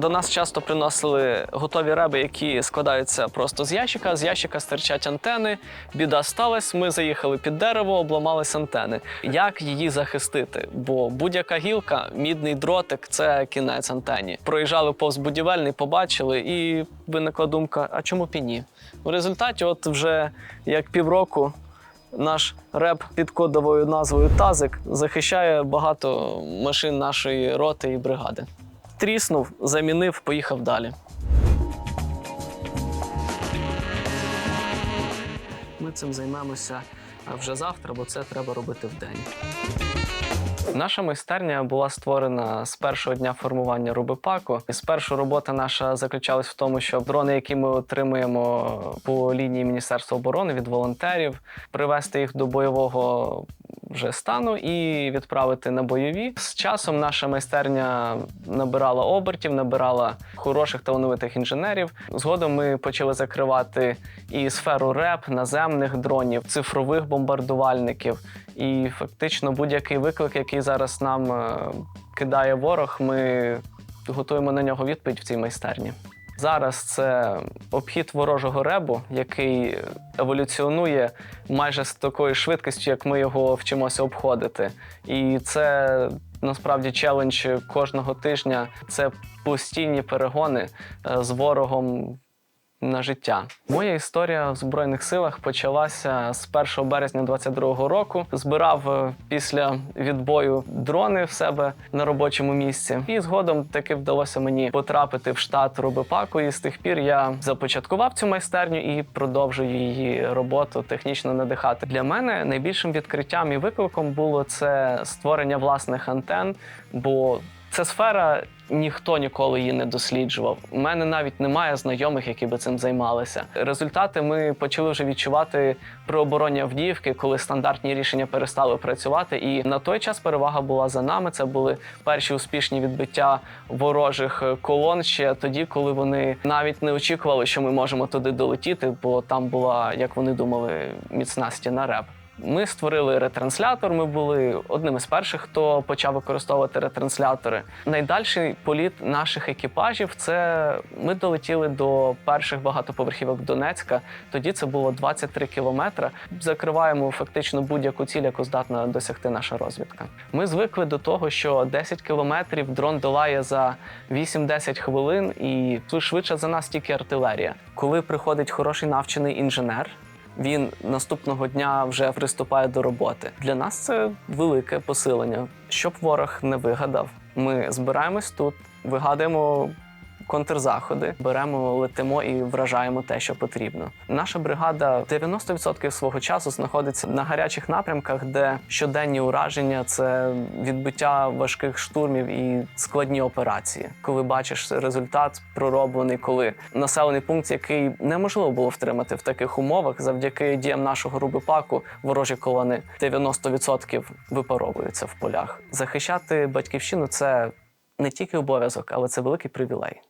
До нас часто приносили готові реби, які складаються просто з ящика. З ящика стирчать антени. Біда сталася. Ми заїхали під дерево, обламались антени. Як її захистити? Бо будь-яка гілка, мідний дротик це кінець антені. Проїжджали повз будівельний, побачили, і виникла думка: а чому б і ні? В результаті, от вже як півроку. Наш реп під кодовою назвою Тазик захищає багато машин нашої роти і бригади. Тріснув, замінив, поїхав далі. Ми цим займемося вже завтра, бо це треба робити вдень. Наша майстерня була створена з першого дня формування Рубипаку. І спершу робота наша заключалась в тому, що дрони, які ми отримуємо по лінії Міністерства оборони від волонтерів, привести їх до бойового вже стану і відправити на бойові. З часом наша майстерня набирала обертів, набирала хороших талановитих інженерів. Згодом ми почали закривати і сферу РЕП, наземних дронів, цифрових бомбардувальників. І фактично будь-який виклик, який зараз нам е, кидає ворог, ми готуємо на нього відповідь в цій майстерні. Зараз це обхід ворожого ребу, який еволюціонує майже з такою швидкістю, як ми його вчимося обходити. І це насправді челендж кожного тижня. Це постійні перегони е, з ворогом на життя. Моя історія в Збройних силах почалася з 1 березня 22-го року. Збирав е, після відбою дрони в себе на робочому місці. І згодом таки вдалося мені потрапити в штат Робипаку. І з тих пір я започаткував цю майстерню і продовжую її роботу технічно надихати. Для мене найбільшим відкриттям і викликом було це створення власних антен, бо ця сфера ніхто ніколи її не досліджував. У мене навіть немає знайомих, які би цим займалися. Результати ми почали вже відчувати при обороні Авдіївки, коли стандартні рішення перестали працювати. І на той час перевага була за нами. Це були перші успішні відбиття ворожих колон ще тоді, коли вони навіть не очікували, що ми можемо туди долетіти, бо там була, як вони думали, міцна стіна реп. Ми створили ретранслятор. Ми були одним із перших, хто почав використовувати ретранслятори. Найдальший політ наших екіпажів це ми долетіли до перших багатоповерхівок Донецька. Тоді це було 23 кілометри. Закриваємо фактично будь-яку ціль, яку здатна досягти наша розвідка. Ми звикли до того, що 10 кілометрів дрон долає за 8-10 хвилин, і швидше за нас тільки артилерія. Коли приходить хороший навчений інженер він наступного дня вже приступає до роботи. Для нас це велике посилення. Щоб ворог не вигадав, ми збираємось тут, вигадуємо контрзаходи, беремо, летимо і вражаємо те, що потрібно. Наша бригада 90% свого часу знаходиться на гарячих напрямках, де щоденні ураження це відбиття важких штурмів і складні операції. Коли бачиш результат пророблений, коли населений пункт, який неможливо було втримати в таких умовах, завдяки діям нашого рубипаку, ворожі колони 90% випаровуються в полях. Захищати батьківщину це не тільки обов'язок, але це великий привілей.